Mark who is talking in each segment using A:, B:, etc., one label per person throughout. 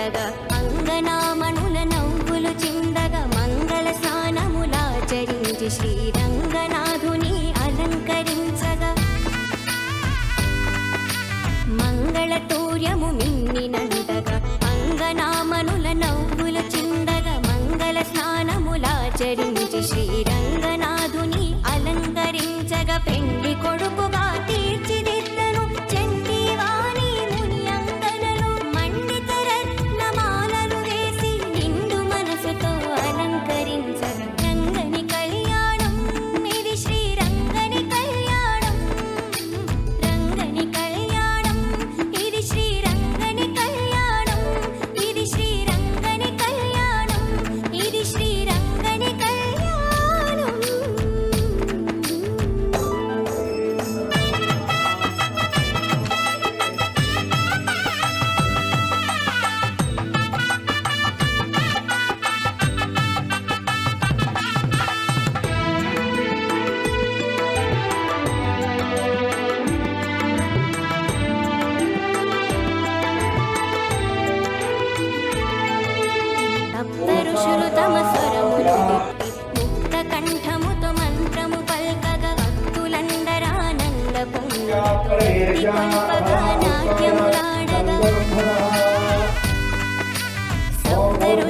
A: పండగ అంగనామణుల నవ్వులు చిందగ మంగళ స్నానములాచరించి శ్రీరంగనాథుని అలంకరించగ. మంగళ తూర్యము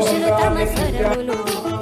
A: Şırıtama sarılulu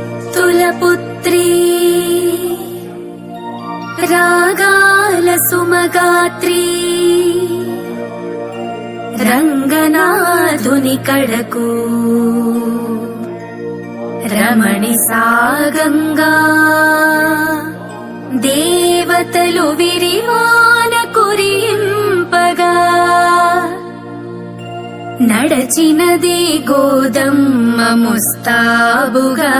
A: विष्णुचित्तुलपुत्री रागालसुमगात्री रङ्गनाधुनिकडकू రమణి సాగంగా దేవతలు విరివాన కురింపగా నడచినదే గోదమ్మ ముస్తాబుగా.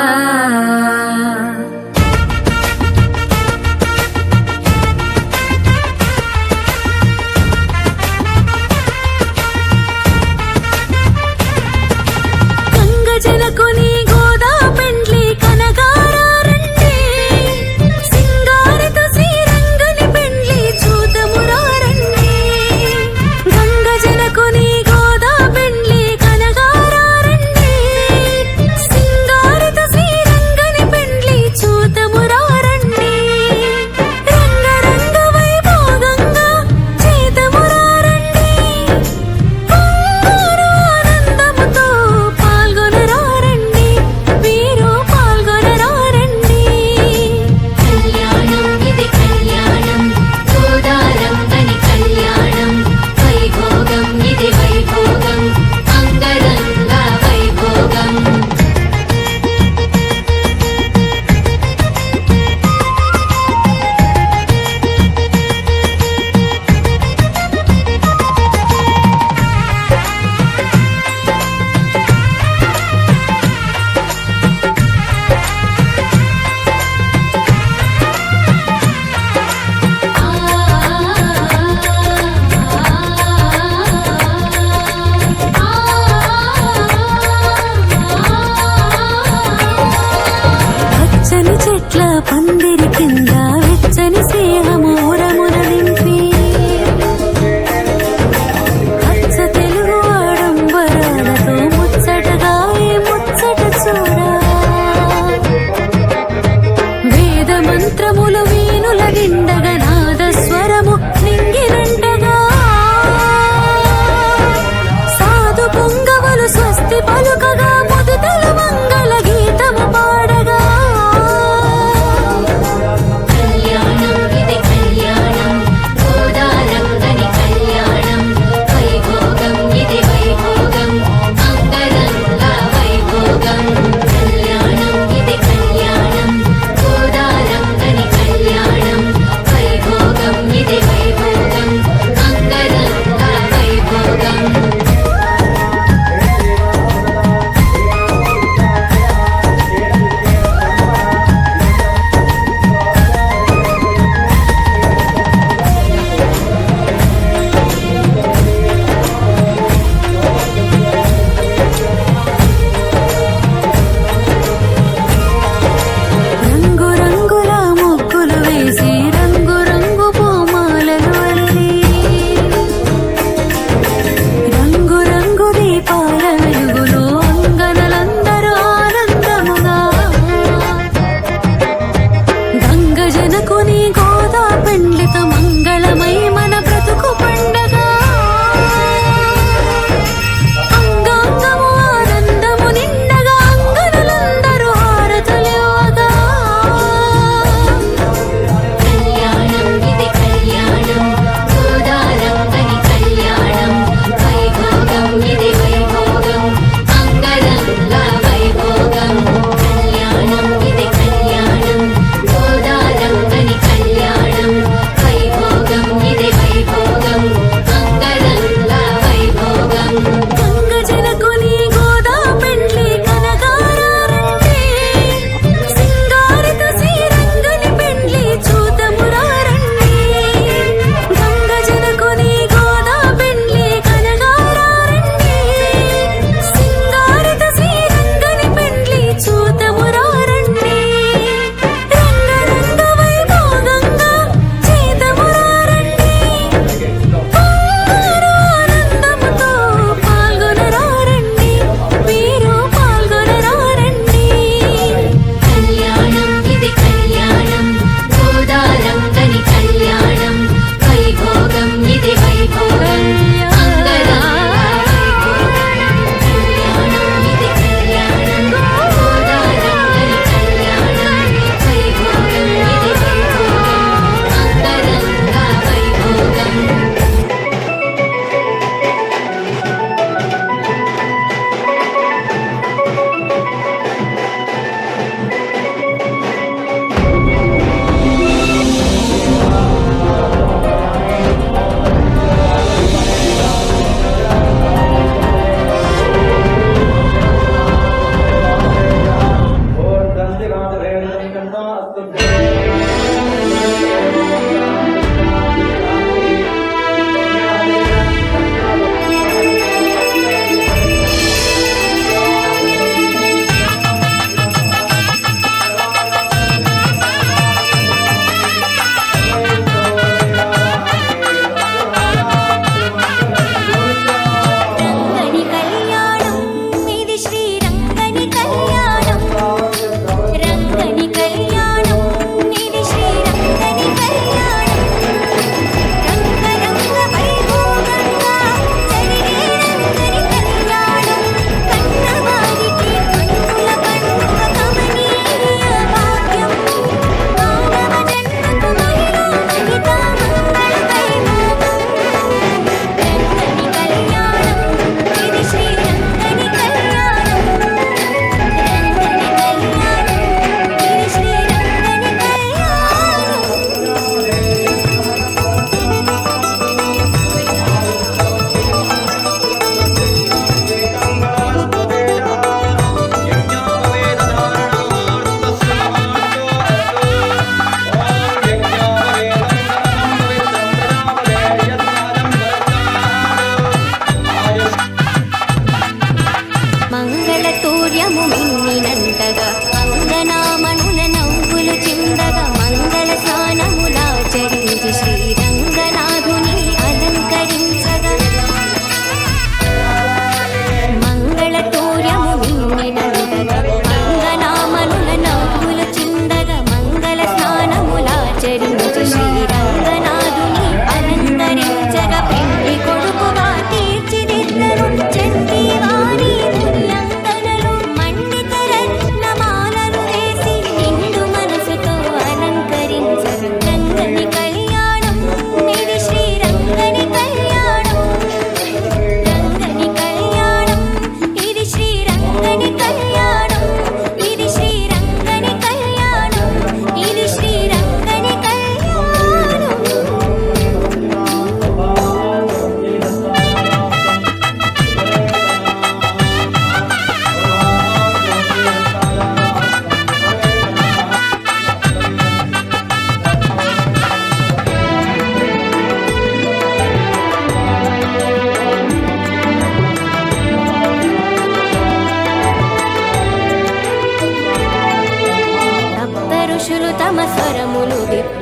A: తమ స్వరములు
B: విప్ప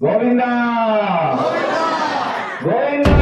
B: గోవిందా! గోవిందా!